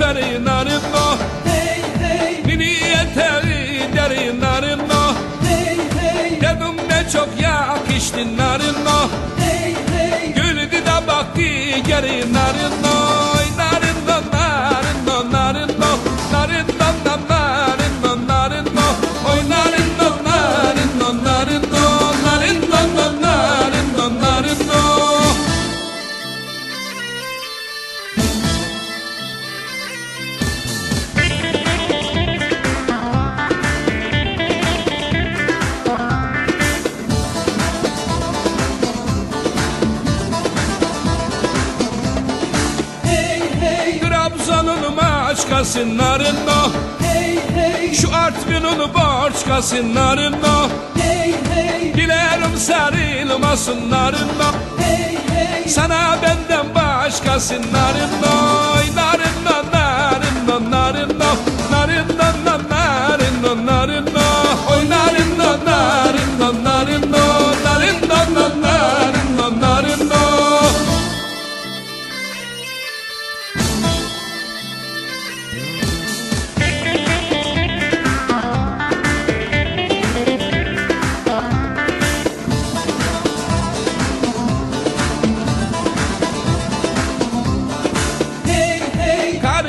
narında. Hey hey. Mini eteği derin narında. Hey hey. Dedim ne çok yakıştı narında. Hey hey. Güldü de baktı geri narında Trabzon'un maçkasınlarında hey hey. Şu Artvin'in borçkasınlarında hey hey. Dilerim sarılmasınlarında. Hey hey. Sana benden başkasınlarında Oy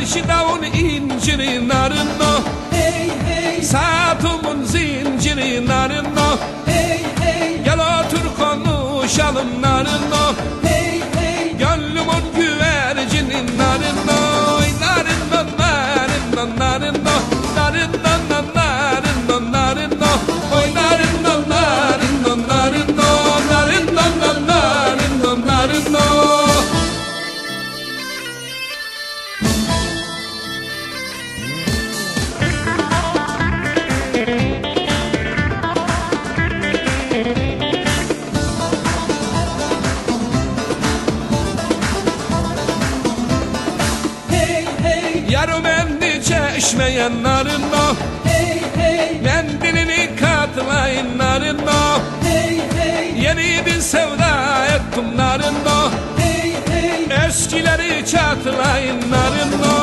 hey Karşıda un inciri narında. Hey hey. Saatımın zinciri narında. Hey hey. Gel otur konuşalım narında hey hey endi çeşmeyen narında. Hey hey. Mendilini katlayın narında. Hey hey. Yeni bir sevda ettim narında. Hey hey. Eskileri çatlayın narında